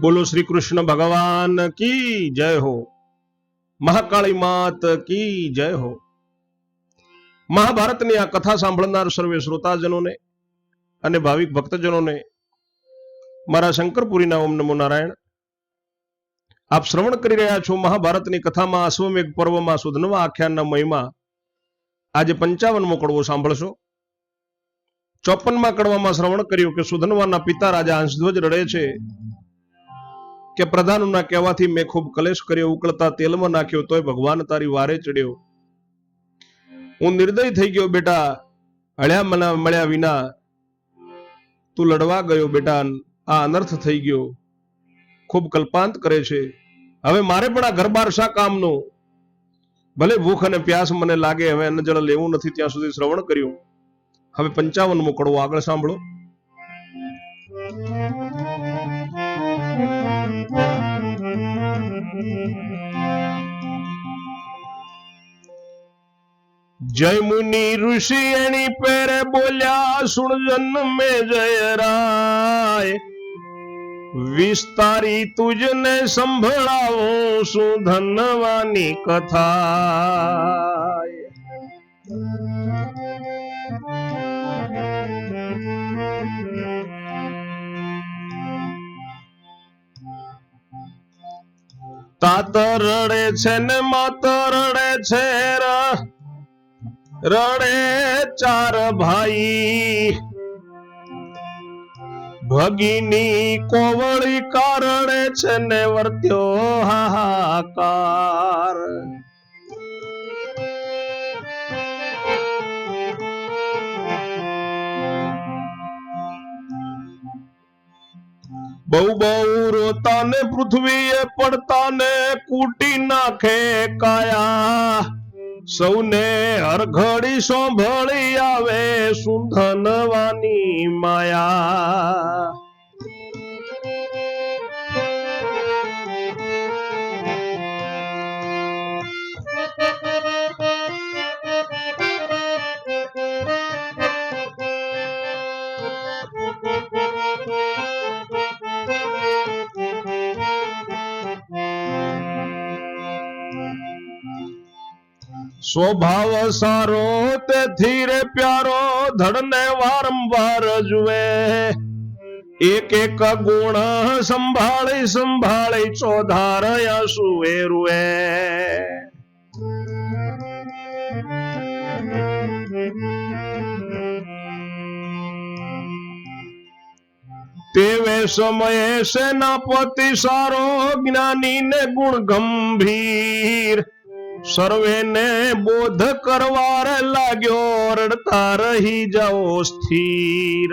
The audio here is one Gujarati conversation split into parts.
બોલો શ્રી કૃષ્ણ ભગવાન કી જય હો? મહાકાળી માત કી જય હો? મહાભારતની આ કથા સાંભળનાર સર્વે શ્રોતાજનોને અને ભાવિક ભક્તજનોને મારા શંકરપુરીના ઓમ નમો નારાયણ. આપ શ્રવણ કરી રહ્યા છો મહાભારતની કથામાં અશ્વમેઘ પર્વમાં સુધનવા આખ્યાનના મહિમા આજે પંચાવનમો કડવો સાંભળશો. ચોપનમાં કડવામાં શ્રવણ કર્યું કે સુધનવાના પિતા રાજા હંસધ્વજ રડે છે. કે પ્રધાનના કહેવાથી મેં ખૂબ કલેશ કર્યો, ઉકળતા તેલમાં નાખ્યો, તોય ભગવાન તારી વારે ચડ્યો. હું નિર્દય થઈ ગયો બેટા. હળ્યા મના મળ્યા વિના તું લડવા ગયો બેટા. આ અનર્થ થઈ ગયો. ખૂબ કલ્પાંત કરે છે. હવે મારે પણ આ ઘરબાર શા કામનું? ભલે ભૂખ અને પ્યાસ મને લાગે, હવે અન્ન જળ લેવું નથી, ત્યાં સુધી શ્રવણ કર્યું. હવે પંચાવન કડવો આગળ સાંભળો. જય મુનિ ઋષિ એની પેરે બોલ્યા, સુણ જન્મે જય રાય. વિસ્તારી તુજને સંભળાવું, શું ધનવાની કથા તાત રડે છે ને માત રડે છે ર- રડે ચાર ભાઈ. ભગીની કોવળી કારણે છે ને વર્ત્યો હાહાકાર. બહુ બહુ રોતા ને પૃથ્વીએ પડતા ને કૂટી નાખે કાયા. સૌને હરઘડી સાંભળી આવે સુંધનવાની માયા. સ્વભાવ સારો તેથી રે પ્યારો ધડને વારંવાર જુએ. એક એક ગુણ સંભાળી સંભાળી ચોધારયા સુએ રૂએ તેવે સમયે સેનાપતિ સારો જ્ઞાની ને ગુણ ગંભીર. સર્વેને બોધ કરવા લાગ્યો રડતા રહી જાઓ સ્થિર.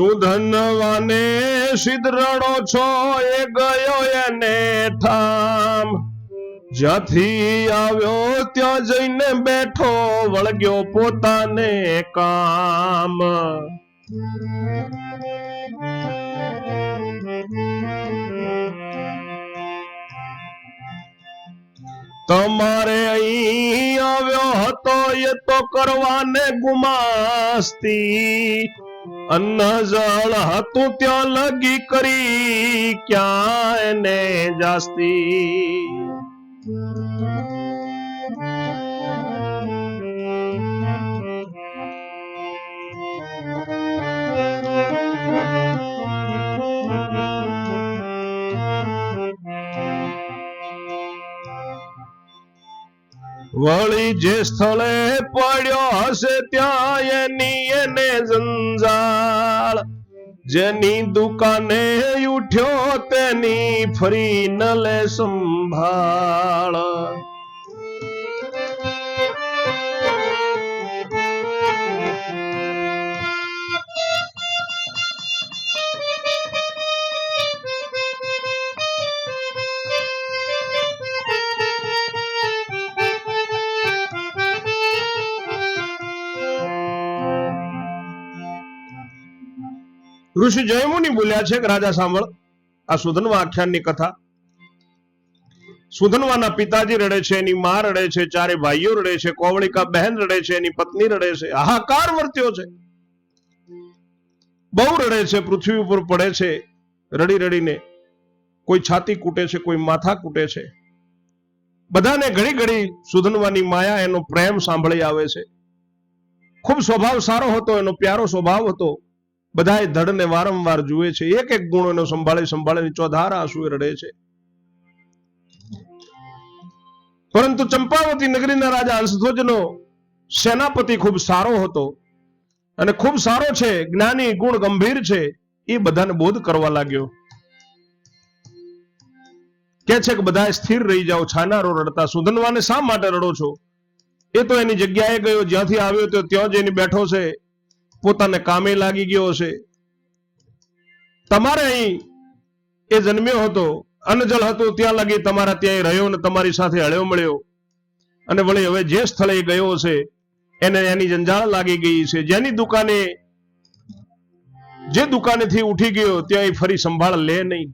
સુધનવાને સિદ્રણો છો એ ગયો એને ઠામ. જ્યાંથી આવ્યો ત્યાં જઈને બેઠો, વળગ્યો પોતાને કામ. તમારે અહીં આવ્યો હતો એ તો કરવાને ગુમાસ્તી. અન્ન જળ હતું ત્યાં લગી કરી ક્યાં એને જાસ્તી? વળી જે સ્થળે પડ્યો હશે ત્યાં એની એને જંજાળ જેની દુકાને ઉઠ્યો તેની ફરી ન લે સંભાળ. ઋષિ જયમુની બોલ્યા છે, રાજા સાંભળ. આ સુધનવા આખ્યાનની કથા. સુધનવાના પિતાજી રડે છે, એની મા રડે છે, ચારે ભાઈઓ રડે છે, કોવળિકા બહેન રડે છે, એની પત્ની રડે છે હાહાકાર વર્ત્યો છે. બહુ રડે છે, પૃથ્વી ઉપર પડે છે, રડી રડીને. કોઈ છાતી કૂટે છે, કોઈ માથા કૂટે છે. બધાને ઘડી ઘડી સુધનવાની માયા એનો પ્રેમ સાંભળી આવે છે. ખૂબ સ્વભાવ સારો હતો, એનો પ્યારો સ્વભાવ હતો. બધાએ ધડને વારંવાર જુએ છે. એક એક ગુણ સંભાળે સંભાળે ચોધારા આંસુએ રડે છે. પરંતુ ચંપાવતી નગરીના રાજા હંસધ્વજનો સેનાપતિ ખૂબ સારો હતો અને ખૂબ સારો છે, જ્ઞાની, ગુણ ગંભીર છે, એ બધાને બોધ કરવા લાગ્યો. કે છે કે બધા સ્થિર રહી જાઓ, છાનારો રડતા સુધનવાને શા માટે રડો છો? એ તો એની જગ્યાએ ગયો, જ્યાંથી આવ્યો તો ત્યાં જ એની બેઠો છે. પોતાને કામે લાગી ગયો છે તમારે અહીં એ જન્મ્યો હતો અનજળ હતું, ત્યાં લાગી તમારા ત્યાં રહ્યો ને તમારી સાથે હળ્યો મળ્યો. અને વળી હવે જે સ્થળે ગયો છે એને એની જંજાળ લાગી ગઈ છે. જેની દુકાને, જે દુકાનેથી ઉઠી ગયો ત્યાં ફરી સંભાળ લે નહીં.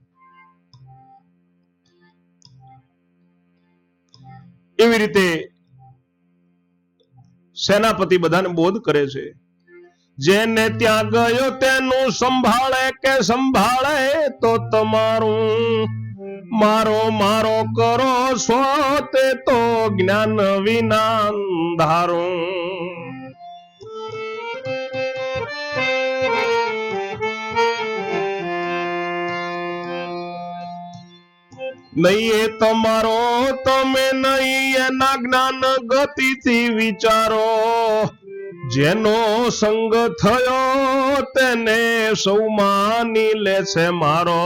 એવી રીતે સેનાપતિ બધાને બોધ કરે છે. જેને ત્યાં ગયો તેનું સંભાળે કે સંભાળે તો તમારું. મારો મારો કરો સ્વતે તે જ્ઞાન વિના ધારું નહીં એ તમારો તમે નહીં એના જ્ઞાન ગતિથી વિચારો. જેનો સંગ થયો તેને સૌ માની લે છે મારો.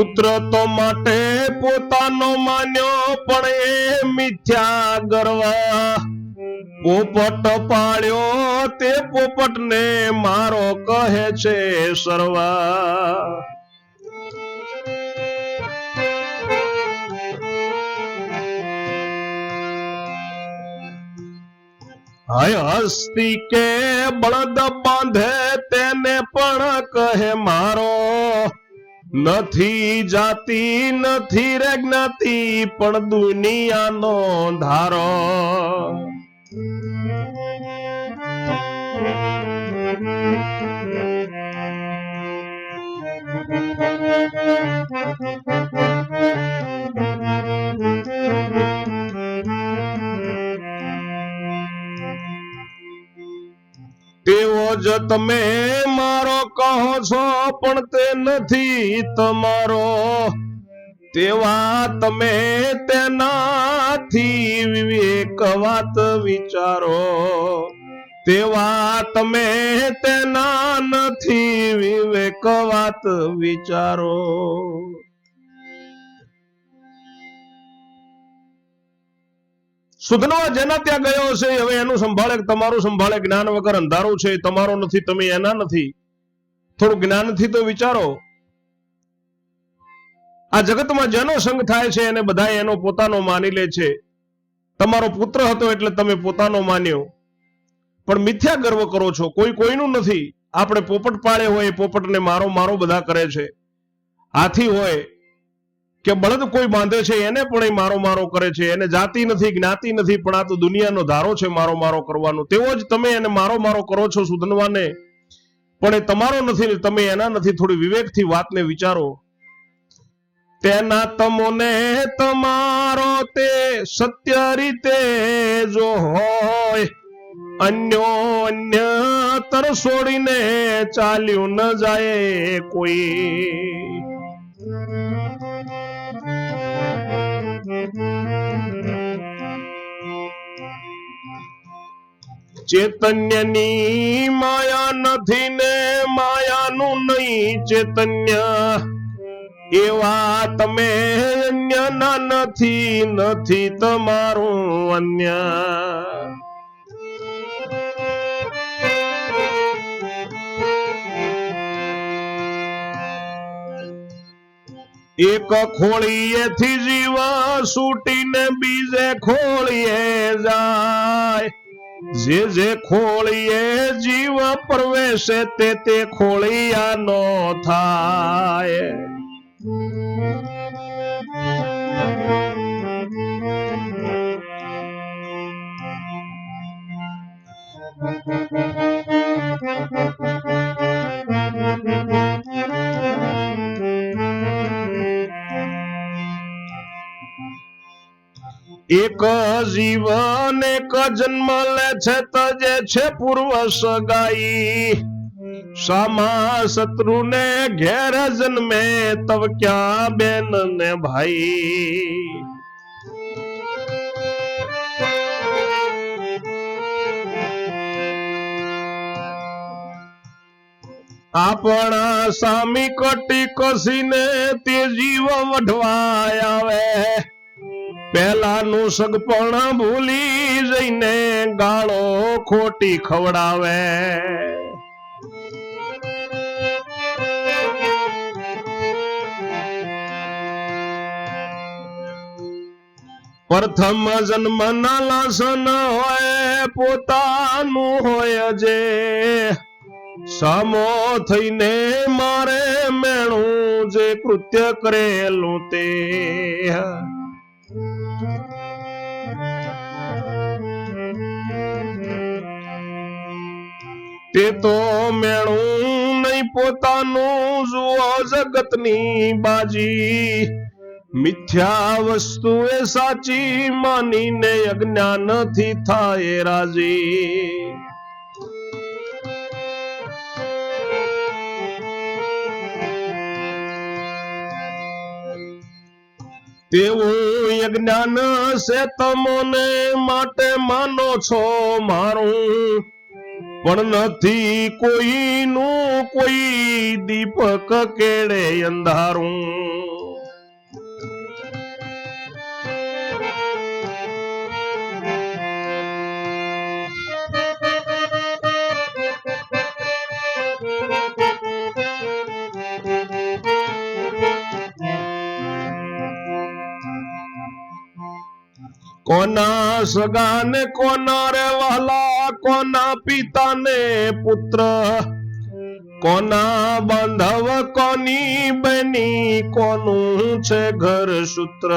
પુત્ર તો માટે પોતાનો માન્યો પણ એ મિથ્યા ગરવા. પોપટ પાળ્યો તે પોપટ ને મારો કહે છે સર્વા. હસ્તી કે બળદ બાંધે તેને પણ કહે મારો. નથી જાતિ નથી રે જ્ઞાતિ પણ દુનિયાનો ધારો. તેવો જ તમે કહો છો, પણ તે નથી તમારો. તેવા તમે તેનાથી વિવેક વાત વિચારો. તેવા તમે તેના નથી વિવેક વાત વિચારો. સુધનો જેના ત્યાં ગયો છે હવે એનું સંભાળે તમારું સંભાળે, જ્ઞાન વગર અંધારું છે, તમારો નથી, તમે એના નથી. થોડું જ્ઞાનથી તો વિચારો. આ જગતમાં જેનો સંગ થાય છે એને બધા એનો પોતાનો માની લે છે. તમારો પુત્ર હતો એટલે તમે પોતાનો માન્યો. પણ મિથ્યા ગર્વ કરો છો, કોઈ કોઈનું નથી. આપણે પોપટ પાળે હોય પોપટને મારો મારો બધા કરે છે. હાથી હોય કે બળદ કોઈ બાંધે છે એને પણ એ મારો મારો કરે છે. એને જાતિ નથી, જ્ઞાતિ નથી, પણ આ તો દુનિયાનો ધારો છે મારો મારો કરવાનો. તેવો જ તમે એને મારો મારો કરો છો સુધનવાને. પણ એ તમારો નથી તમે એના નથી, થોડી વિવેકથી વાતને વિચારો. તેના તમોને તમારો તે સત્ય રીતે જો હોય, અન્યો અન્ય તર છોડીને ચાલ્યું ન જાય કોઈ. ચેતન્યની માયા નથી ને માયાનું નહીં ચેતન્ય. એવા તમે અન્યના નથી નથી તમારું અન્ય. એક ખોળીએથી જીવા સૂટીને બીજે ખોળીએ જાય. જે જે ખોળીએ જીવ પ્રવેશે તે તે ખોળિયા નો થાય. એક જીવન એક જન્મ લે છે તજે છે પૂર્વ સગાઈ. સામા શત્રુને ઘેર જન્મે તવ ક્યાં બેન ને ભાઈ? આપણા સામી કટી કસીને તે જીવ વઢવા આવે. પેલાનું સગપણ ભૂલી જઈને ગાળો ખોટી ખવડાવે. પ્રથમ જન્મના લાસન હોય, પોતાનું હોય જે. સામો થઈને મારે મેણું જે કૃત્ય કરેલું તે. તે તો મેણું નહીં પોતાનું જુઓ જગતની બાજી. મિથ્યા વસ્તુ એ સાચી માનીને અજ્ઞાનથી થાય રાજી. તેવું અજ્ઞાન છે તમોને માટે માનો છો મારું. પણ નથી કોઈનું કોઈ દીપક કેળે અંધારું. કોના સગાને, કોના રે વહલા કોના પિતાને પુત્ર, કોના બાંધવ, કોની બની, કોનું છે ઘર સૂત્ર?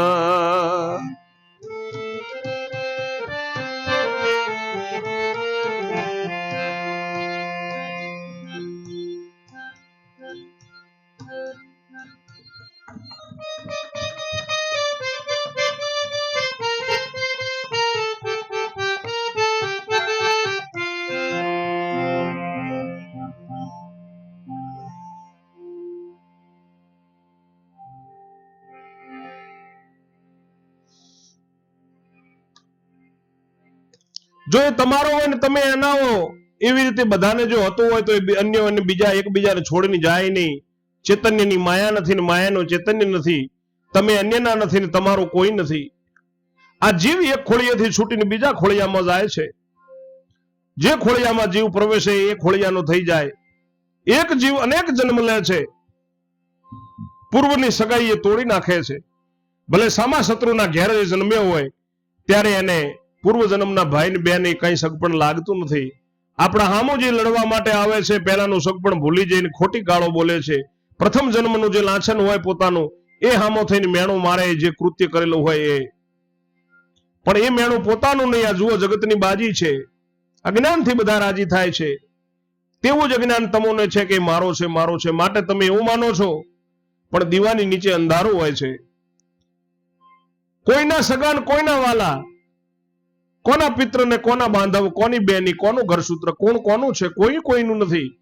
જો એ તમારો હોય ને તમે એના હો, એવી રીતે બધાને જો હતું હોય તો એ અન્ય અને બીજા એકબીજાને છોડીને જાય નહીં. ચૈતન્યની માયા નથી ને માયાનું ચૈતન્ય નથી. તમે અન્યના નથી ને તમારું કોઈ નથી. આ જીવ એક ખોળિયાથી છૂટીને બીજા ખોળિયામાં જાય છે. જે ખોળિયામાં જીવ પ્રવેશે એ ખોળિયાનો થઈ જાય. એક જીવ અનેક જન્મ લે છે. પૂર્વની સગાઈ એ તોડી નાખે છે. ભલે સામા શત્રુના ઘેર જન્મ્યો હોય, ત્યારે એને પૂર્વ જન્મના ભાઈ ને બેન કઈ સગપણ લાગતું નથી. આપણા હામો જે લડવા માટે આવે છે, પહેલાનું સગપણ ભૂલી જઈને ખોટી ગાળો બોલે છે. પ્રથમ જન્મનું જે લાંછન હોય પોતાનું, એ હામો થઈને મેણું મારે, જે કૃત્ય કરેલું હોય એ. પણ એ મેણું પોતાનું નહીં, આ જુઓ જગતની બાજી છે. અજ્ઞાનથી બધા રાજી થાય છે. તેવું જ અજ્ઞાન તમોને છે કે મારો છે મારો છે. માટે તમે એવું માનો છો. પણ દીવાની નીચે અંધારું હોય છે. કોઈના સગાન કોઈના વાલા. કોના પિત્ર ને કોના બાંધવ, કોની બેની, કોનું ઘરસૂત્ર, કોણ કોનું છે, કોઈ કોઈનું નથી.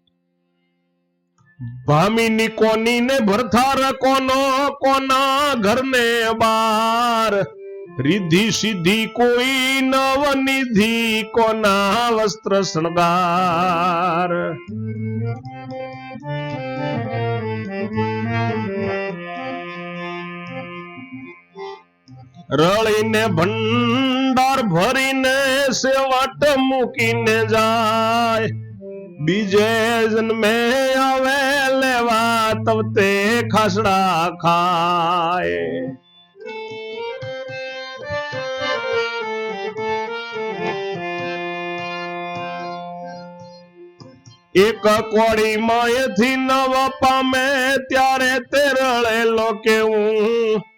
ભામીની કોની ને ભરથાર કોનો, કોના ઘરને બાર? રિદ્ધિ સિદ્ધિ કોઈ નવનિધિ કોના વસ્ત્ર શણગાર? રળીને ભંડાર ભરીને સેવટ મૂકીને જાય. બીજે જન્મે આવે લેવા તબ તે ખાસડા ખાય. એક કોળી માયથી નવ પામે ત્યારે તે રળેલો કેવું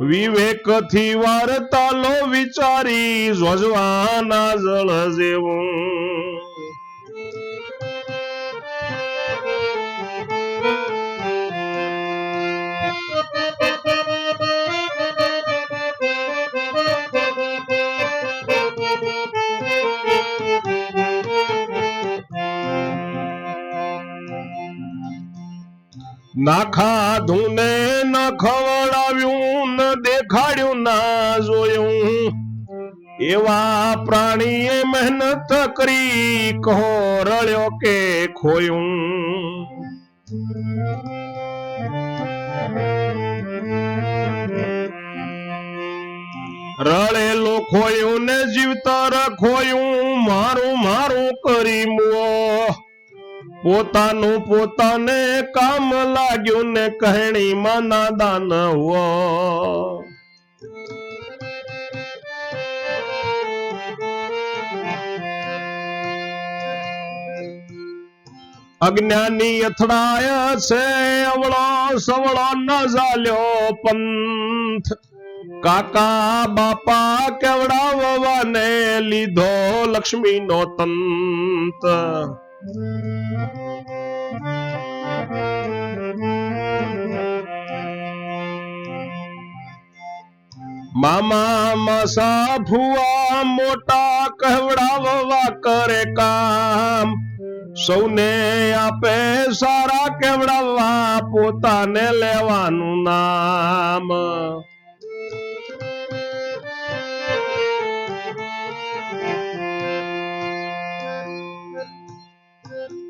વિવેકથી વાર્તાલો વિચારી જોજવાના જળ જેવું. નાખા ધૂને ન દેખાડ્યું ના જોયું. એવા પ્રાણીએ મહેનત કરી, કહો રળ્યો કે ખોયું. રળેલો ખોયું ને જીવતર ખોયું મારું મારું કરી મુઓ પોતાનું પોતાને કામ લાગ્યું ને કહેણીમાં નાદાન હો અજ્ઞાની અથડાય છે, અવળો સવળો ન ઝાલ્યો પંથ. કાકા બાપા કેવડાવવાને લીધો લક્ષ્મીનો તંત. મામા માસા ફુવા મોટા કહેવડાવવા કરે કામ. સૌને આપે સારા કેવડાવવા પોતાને લેવાનું નામ.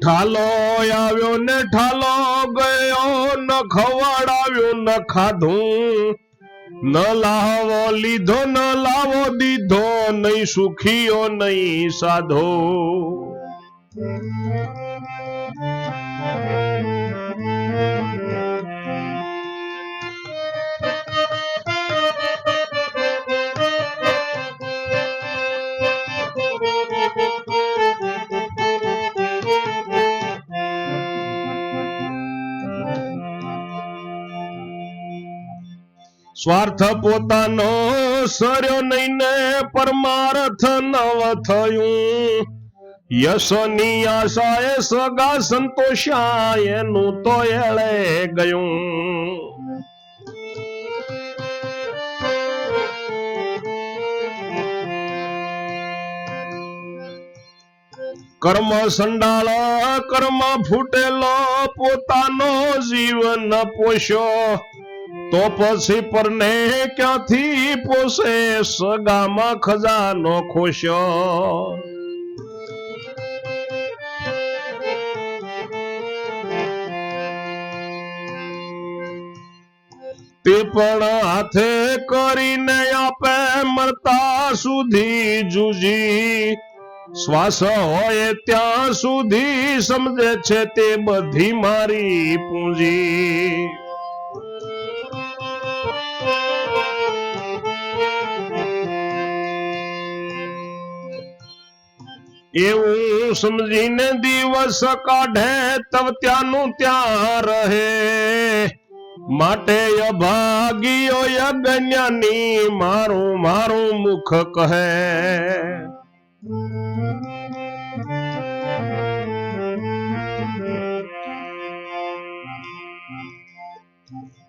ઠાલો આવ્યો ને ઠાલો ગયો, ન ખવડાવ્યો, ન ખાધું. ન લાવો લીધો, ન લાવો દીધો, નહીં સુખીઓ, નહીં સાધો. સ્વાર્થ પોતાનો સર્યો નહીં ને પરમાર્થ નવ થયું. યશની આશાએ સગા સંતોષા એનું તો એળે ગયું. કર્મ સંડાળ, કર્મ ફૂટેલો, પોતાનો જીવન પોષ્યો તો પછી પરને ક્યાંથી પોસે સગામાં ખજાનો ખોશ્યો તે પણ હાથે કરીને આપે મરતા સુધી જુજી. શ્વાસ હોય ત્યાં સુધી સમજે છે તે બધી મારી પૂંજી. એવું સમજીને દિવસ કાઢે, તવ ત્યાંનું ત્યાં રહે. માટે અભાગીઓ યજ્ઞની મારું મારું મુખ કહે.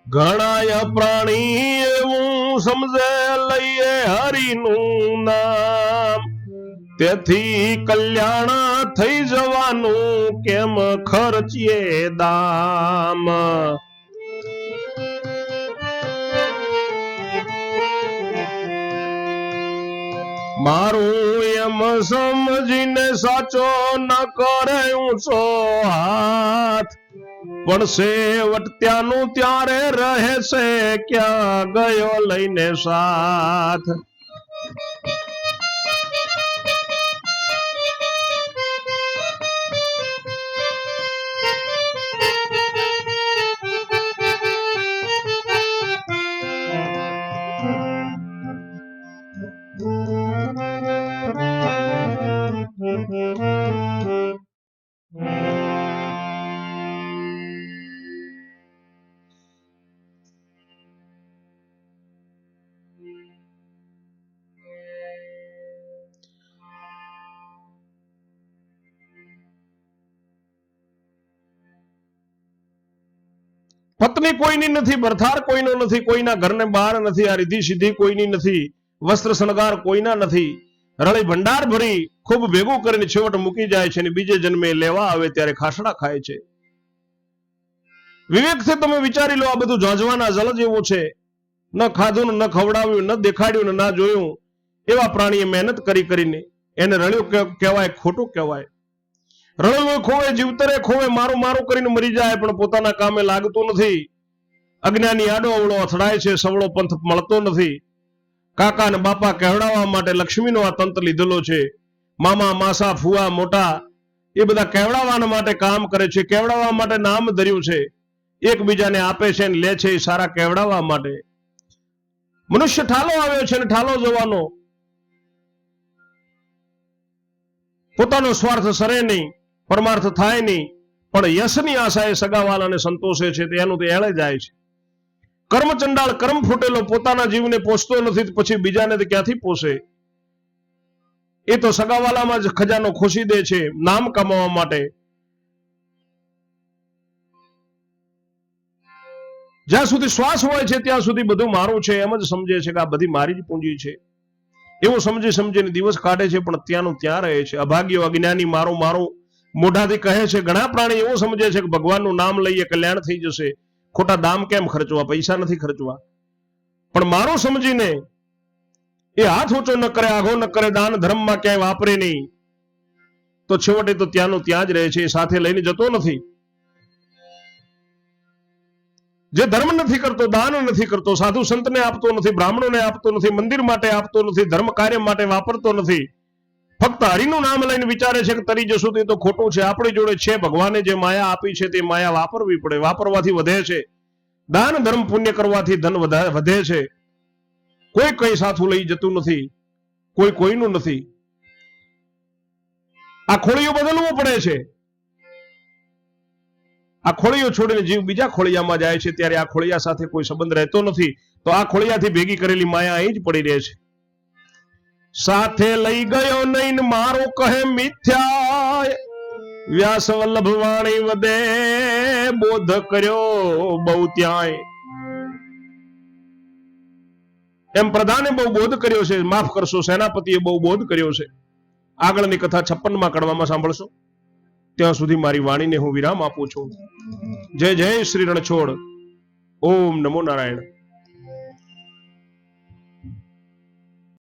ઘણાય પ્રાણી એવું સમજે લઈએ હરિનું નામ. તેથી કલ્યાણ થઈ જવાનું કેમ ખર્ચીએ દામ? મારું એમ સમજીને સાચો ન કરે ઊંચો હાથ. પણ સેવટ ત્યાંનું ત્યારે રહે છે, ક્યાં ગયો લઈને સાથ. પત્ની કોઈની નથી, બરથાર કોઈનો નથી, કોઈના ઘરને બહાર નથી, આ રીધી સીધી કોઈની નથી, વસ્ત્ર શણગાર કોઈના નથી. રળી ભંડાર ભરી ખૂબ ભેગું કરીને છેવટ મૂકી જાય છે અને બીજે જન્મે લેવા આવે ત્યારે ખાસડા ખાય છે. વિવેકથી તમે વિચારી લો આ બધું જાજવાના જલ જેવું છે. ન ખાધું, ન ખવડાવ્યું, ન દેખાડ્યું, ને જોયું, એવા પ્રાણીએ મહેનત કરી કરીને એને રળ્યું કહેવાય, ખોટું કહેવાય. રળવું ખોવે, જીવતરે ખોવે, મારું મારું કરીને મરી જાય, પણ પોતાના કામે લાગતું નથી. અજ્ઞાની આડો અવળો અથડાય છે, સવળો પંથ મળતો નથી. કાકા ને બાપા કહેવડાવવા માટે લક્ષ્મીનો આ તંત્ર લીધેલો છે. મામા, માસા, ફુવા, મોટા, એ બધા કહેવડાવવા માટે કામ કરે છે. કહેવડાવવા માટે નામ ધર્યું છે. એકબીજાને આપે છે ને લે છે એ સારા કહેવડાવવા માટે. મનુષ્ય ઠાલો આવ્યો છે ને ઠાલો જવાનો. પોતાનો સ્વાર્થ સરે નહીં. પરમાર્થ થાય નહીં, પણ યશની આશાએ સગાવાલાને સંતોષે છે તેનું તો એળે જાય છે. કર્મચંડાળ કર્મ ફૂટેલો, પોતાના જીવને પોષતો નથી પછી બીજાને ક્યાંથી પોષે? એ તો સગાવાલામાં જ ખજાનો ખોસી દે છે, નામ કમાવા માટે. જ્યાં સુધી શ્વાસ હોય છે, ત્યાં સુધી બધું મારું છે, એમ જ સમજે છે કે આ બધી મારી જ પૂંજી છે. એવું સમજી સમજીને દિવસ કાઢે છે, પણ ત્યાંનું ત્યાં રહે છે. અભાગ્યો, અજ્ઞાની, મારું મારું મોઢાથી કહે છે, ઘણા પ્રાણી એવું સમજે છે કે ભગવાનનું નામ લઈએ, કલ્યાણ થઈ જશે. ખોટા દામ કેમ ખર્ચવા? પૈસા નથી ખર્ચવા. પણ મારું સમજીને એ હાથ ઊંચો ન કરે, આઘો ન કરે, દાન ધર્મમાં ક્યાંય વાપરે નહીં. તો છેવટે તો ત્યાંનું ત્યાં જ રહે છે, એ સાથે લઈને જતો નથી. જે ધર્મ નથી કરતો, દાન નથી કરતો, સાધુ સંતને આપતો નથી, બ્રાહ્મણોને આપતો નથી, મંદિર માટે આપતો નથી, ધર્મ કાર્ય માટે વાપરતો નથી. ફક્ત હરિનું નામ લઈને વિચારે છે કે તરી જશું તે તો ખોટું છે. આપણી જોડે છે, ભગવાને જે માયા આપી છે તે માયા વાપરવી પડે, વાપરવાથી વધે છે. દાન, ધર્મ, પુણ્ય કરવાથી ધન વધે છે. કોઈ કઈ સાથું લઈ જતું નથી, કોઈ કોઈનું નથી. આ ખોળીઓ બદલવું પડે છે. આ ખોળીઓ છોડીને જીવ બીજા ખોળિયામાં જાય છે, ત્યારે આ ખોળિયા સાથે કોઈ સંબંધ રહેતો નથી. તો આ ખોળિયાથી ભેગી કરેલી માયા અહીં જ પડી રહે છે. સાથે લઈ ગયો નહીં મારો કહે મિથ્યા વ્યાસ વલ્લભ વાણી વધે બોધ કર્યો બહુ ત્યાંય. એમ પ્રધાને બહુ બોધ કર્યો છે. માફ કરશો, સેનાપતિએ બહુ બોધ કર્યો છે. આગળની કથા છપ્પનમાં કડવામાં સાંભળશો. ત્યાં સુધી મારી વાણીને હું વિરામ આપું છું. જય જય શ્રી રણછોડ. ઓમ નમો નારાયણ.